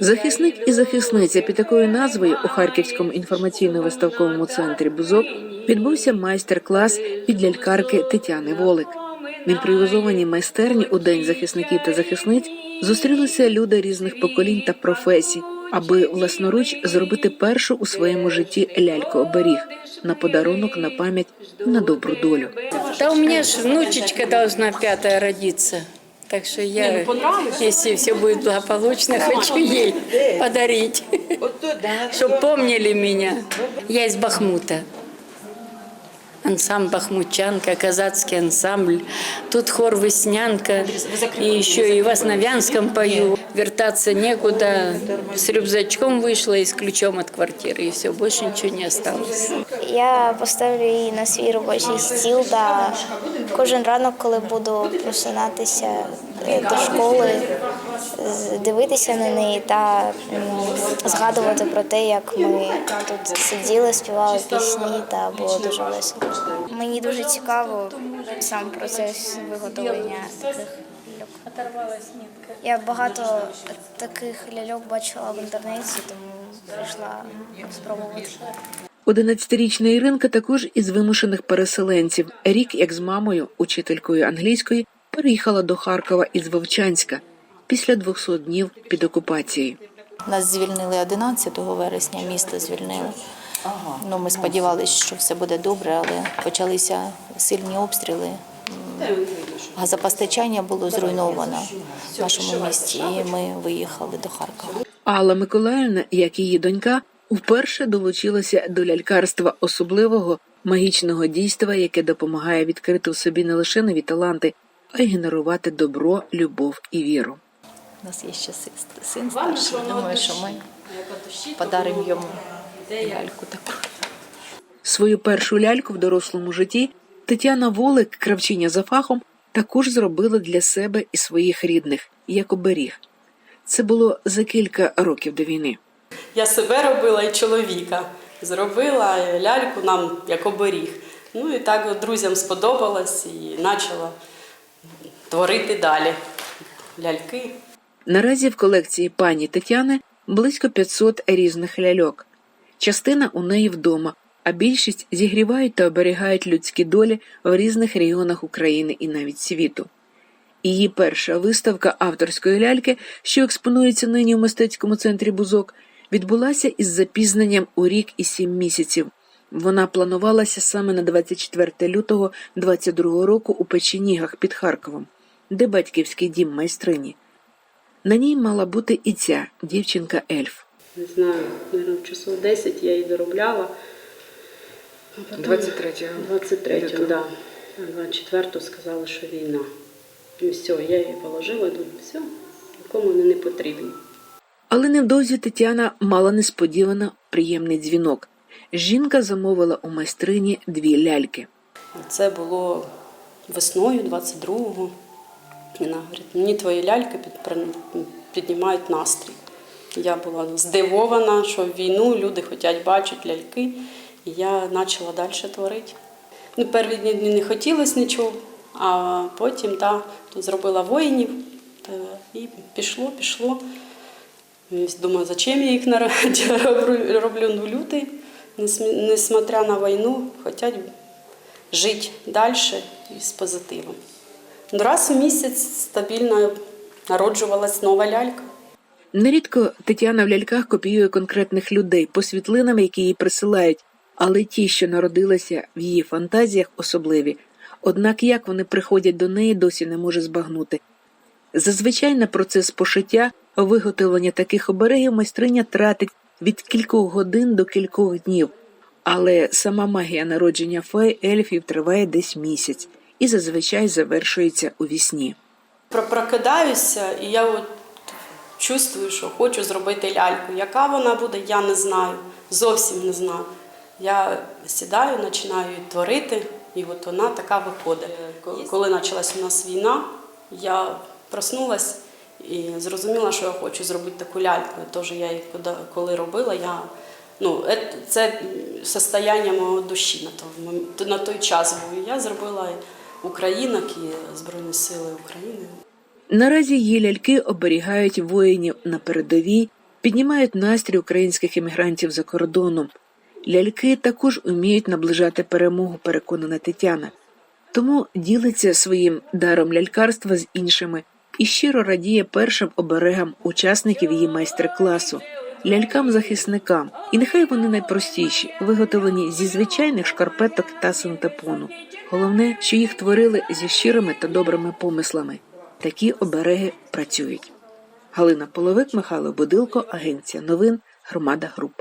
Захисник і захисниця під такою назвою у Харківському інформаційно-виставковому центрі Бузок відбувся майстер-клас від лялькарки Тетяни Волик. В імпровізованій майстерні у день захисників та захисниць зустрілися люди різних поколінь та професій, аби власноруч зробити першу у своєму житті ляльку оберіг на подарунок на пам'ять на добру долю. Да у меня же внучечка должна пятая родиться. Так что я, если все будет благополучно, хочу ей подарить, чтобы помнили меня. Я из Бахмута. Ансамбль «Бахмутчанка», казацкий ансамбль. Тут хор «Веснянка». И еще и в Основянском пою. Вертаться некуда. С рюкзачком вышла и с ключом от квартиры. И все, больше ничего не осталось. Я поставлю її на свій робочий стіл та кожен ранок, коли буду просинатися до школи, дивитися на неї та згадувати про те, як ми тут сиділи, співали пісні та було дуже весело. Мені дуже цікаво сам процес виготовлення таких. Я багато таких ляльок бачила в інтернеті, тому прийшла спробувати. 11-річна Іринка також із вимушених переселенців. Рік, як з мамою, учителькою англійської, переїхала до Харкова із Вовчанська після 200 днів під окупацією. Нас звільнили 11 вересня, місто звільнили. Ну, ми сподівалися, що все буде добре, але почалися сильні обстріли. Газопостачання було зруйновано в нашому місті, і ми виїхали до Харкова. Алла Миколаївна, як її донька, вперше долучилася до лялькарства особливого магічного дійства, яке допомагає відкрити в собі не лише нові таланти, а й генерувати добро, любов і віру. У нас є ще син, син старший. Думаю, що ми подаримо йому ляльку таку. Свою першу ляльку в дорослому житті Тетяна Волик, кравчиня за фахом, також зробила для себе і своїх рідних як оберіг. Це було за кілька років до війни. Я себе робила і чоловіка. Зробила ляльку нам як оберіг. Ну і так друзям сподобалось і почала творити далі ляльки. Наразі в колекції пані Тетяни близько 500 різних ляльок. Частина у неї вдома, а більшість зігрівають та оберігають людські долі в різних регіонах України і навіть світу. Її перша виставка авторської ляльки, що експонується нині в мистецькому центрі Бузок, відбулася із запізненням у рік і сім місяців. Вона планувалася саме на 24 лютого 22 року у Печенігах під Харковом, де батьківський дім майстрині. На ній мала бути і ця дівчинка ельф. Не знаю, мабуть, часов 10 я її доробляла. 23-го. 23-го, да. А 24-го сказали, що війна. І все, я її положила, думаю, все, нікому вони не потрібні. Але невдовзі Тетяна мала несподівано приємний дзвінок. Жінка замовила у майстрині дві ляльки. Це було весною 22-го. Вона говорить, мені твої ляльки піднімають настрій. Я була здивована, що в війну люди хочуть бачити ляльки, і я почала далі творити. Ну, перші дні не хотілося нічого, а потім та, то зробила воїнів та, і пішло, пішло. Думаю, зачем я їх роблю, роблю ну, люди, несмотря на війну, хочуть жити далі і з позитивом. Ну, Раз у місяць стабільно народжувалась нова лялька. Нерідко Тетяна в ляльках копіює конкретних людей по світлинам, які їй присилають, але ті, що народилися в її фантазіях, особливі. Однак як вони приходять до неї, досі не може збагнути. Зазвичай на процес пошиття, виготовлення таких оберегів майстриня тратить від кількох годин до кількох днів, але сама магія народження фей ельфів триває десь місяць і зазвичай завершується у вісні. Прокидаюся, і я от чувствую, що хочу зробити ляльку. Яка вона буде, я не знаю. Зовсім не знаю. Я сідаю, починаю її творити, і от вона така виходить. Коли- почалась у нас війна, я проснулась і зрозуміла, що я хочу зробити таку ляльку. І Теж я її коли- робила, я ну, це состояння мого душі на той, на той час був. Я зробила українок і Збройні Сили України. Наразі її ляльки оберігають воїнів на передовій піднімають настрій українських іммігрантів за кордоном. Ляльки також уміють наближати перемогу, переконана Тетяна. Тому ділиться своїм даром лялькарства з іншими і щиро радіє першим оберегам учасників її майстер-класу, лялькам-захисникам. І нехай вони найпростіші, виготовлені зі звичайних шкарпеток та синтепону. Головне, що їх творили зі щирими та добрими помислами. Такі обереги працюють. Галина Половик, Михайло Будилко, Агенція новин, Громада Груп.